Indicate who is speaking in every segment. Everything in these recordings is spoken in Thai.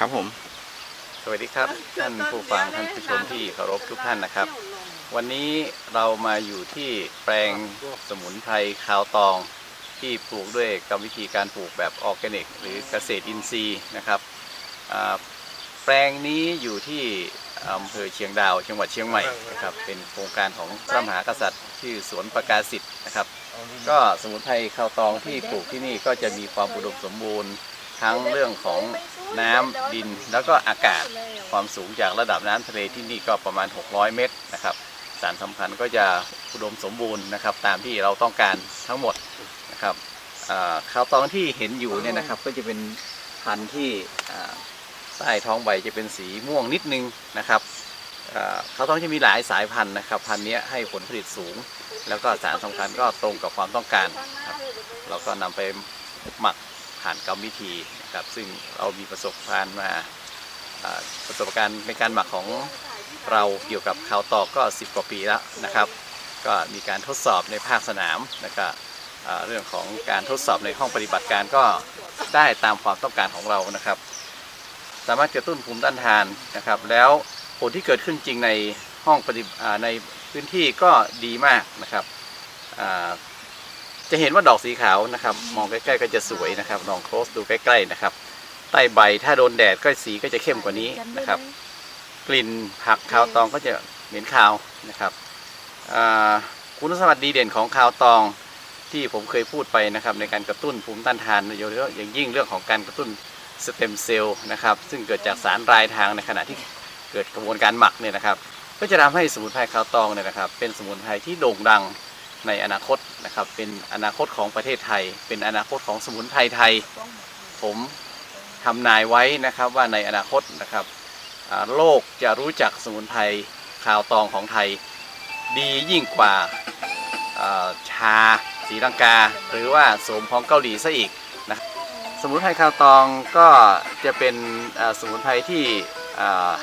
Speaker 1: ครับผม
Speaker 2: สวัสดีครับท่านผู้ฟังท่านผู้ชมที่เคารพทุกท่านนะครับ วันนี้เรามาอยู่ที่แปลงสมุนไพรคาวตองที่ปลูกด้วยกรรมวิธีการปลูกแบบออร์แกนิก หรือเกษตรอินทรีย์นะครับแปลงนี้อยู่ที่อำเภอเชียงดาวจังหวัดเชียงใหม่นะครับเป็นโครงการของพระมหากษัตริย์ชื่อสวนประกาศสิทธิ์นะครับ ก็สมุนไพรคาวตองที่ปลูกที่นี่ก็จะมีความอุดมสมบูรณ์ ทั้งเรื่องของน้ำดินแล้วก็อากาศความสูงจากระดับน้ำทะเลที่นี่ก็ประมาณ 600 เมตรนะครับสารสำคัญก็จะอุดมสมบูรณ์นะครับ ตามที่เราต้องการทั้งหมดนะครับข้าวตองที่เห็นอยู่เนี่ยนะครับก็จะเป็นพันธุ์ที่ใต้ท้องใบจะเป็นสีม่วงนิดนึงนะครับข้าวตองจะมีหลายสายพันธุ์นะครับ พันธุ์นี้ให้ผลผลิตสูง แล้วก็สารสำคัญก็ตรงกับความต้องการครับเราก็นำไปหมัก ผ่านกรรมวิธีนะครับซึ่งเรามีประสบการณ์มาประสบการณ์ในการหมักของเราเกี่ยวกับข้าวตอกก็ 10 กว่าปีแล้วนะครับ ก็มีการทดสอบในภาคสนามแล้วก็เรื่องของการทดสอบในห้องปฏิบัติการก็ได้ตามความต้องการของเรานะครับ สามารถกระตุ้นภูมิต้านทานนะครับ แล้วผลที่เกิดขึ้นจริงในห้องปฏิในพื้นที่ก็ดีมากนะครับ จะเห็นว่าดอกสีขาวนะครับ มองใกล้ๆก็จะสวยนะครับ ลองโคสดูใกล้ๆนะครับ ใต้ใบถ้าโดนแดดก็สีก็จะเข้มกว่านี้นะครับ กลิ่นผักคาวตองก็จะเหม็นคาวนะครับคุณสมบัติดีเด่นของคาวตองที่ผมเคยพูดไปนะครับ ในการกระตุ้นภูมิต้านทานโดยเฉพาะอย่างยิ่งเรื่องของการกระตุ้นสเต็มเซลล์นะครับซึ่งเกิดจากสารรายทางในขณะที่เกิดกระบวนการหมักเนี่ยนะครับ ก็จะทำให้สมุนไพรคาวตองเนี่ยนะครับ เป็นสมุนไพรที่โด่งดัง ในอนาคตนะครับ เป็นอนาคตของประเทศไทย เป็นอนาคตของสมุนไพรไทย ผมทำนายไว้นะครับว่าในอนาคตนะครับโลกจะรู้จักสมุนไพรข่าวตองของไทย ดียิ่งกว่าชาสีลังกา หรือว่าสมของเกาหลีซะอีกนะสมุนไพรข่าวตองก็จะเป็นสมุนไพรที่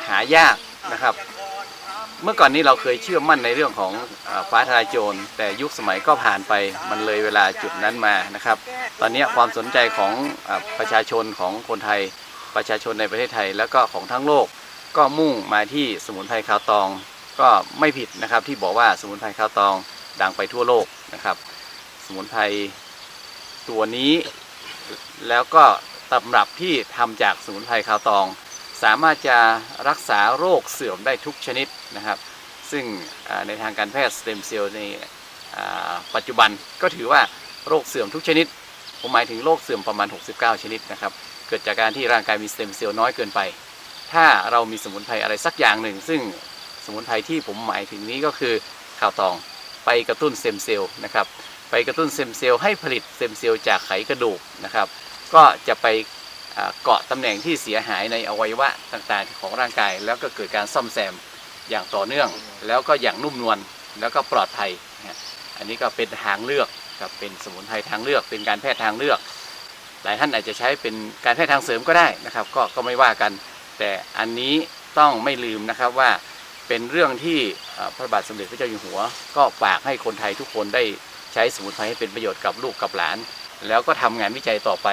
Speaker 2: หายากนะครับ เมื่อก่อนนี้เราเคยเชื่อมั่นในเรื่องของอฟ้าทลายโจร แต่ยุคสมัยก็ผ่านไปมันเลยเวลาจุดนั้นมานะครับ ตอนนี้ความสนใจของอประชาชนของคนไทย ประชาชนในประเทศไทย แล้วก็ของทั้งโลกก็มุ่งมาที่สมุนไพรคาวตอง ก็ไม่ผิดนะครับที่บอกว่าสมุนไพรคาวตองดังไปทั่วโลกนะครับ สมุนไพรตัวนี้แล้วก็ตำรับที่ทำจากสมุนไพรคาวตอง สามารถจะรักษาโรคเสื่อมได้ทุกชนิดนะครับ ซึ่งในทางการแพทย์สเต็มเซลล์ในปัจจุบันก็ถือว่าโรคเสื่อมทุกชนิด ผมหมายถึงโรคเสื่อมประมาณ 69 ชนิดนะครับ เกิดจากการที่ร่างกายมีสเต็มเซลล์น้อยเกินไป ถ้าเรามีสมุนไพรอะไรสักอย่างหนึ่ง ซึ่งสมุนไพรที่ผมหมายถึงนี้ก็คือข่าวตองไปกระตุ้นสเต็มเซลล์นะครับ ไปกระตุ้นสเต็มเซลล์ให้ผลิตสเต็มเซลล์จากไขกระดูกนะครับ ก็จะไป เกาะตำแหน่งที่เสียหายในอวัยวะต่างๆของร่างกาย แล้วก็เกิดการซ่อมแซมอย่างต่อเนื่อง แล้วก็อย่างนุ่มนวลแล้วก็ปลอดภัย อันนี้ก็เป็นทางเลือกครับเป็นสมุนไพรทางเลือก เป็นการแพทย์ทางเลือก หลายท่านอาจจะใช้เป็นการแพทย์ทางเสริมก็ได้นะครับ ก็ก็ไม่ว่ากัน แต่อันนี้ต้องไม่ลืมนะครับว่าเป็นเรื่องที่พระบาทสมเด็จพระเจ้าอยู่หัว ก็ฝากให้คนไทยทุกคนได้ใช้สมุนไพรให้เป็นประโยชน์กับลูกกับหลาน แล้วก็ทำงานวิจัยต่อไป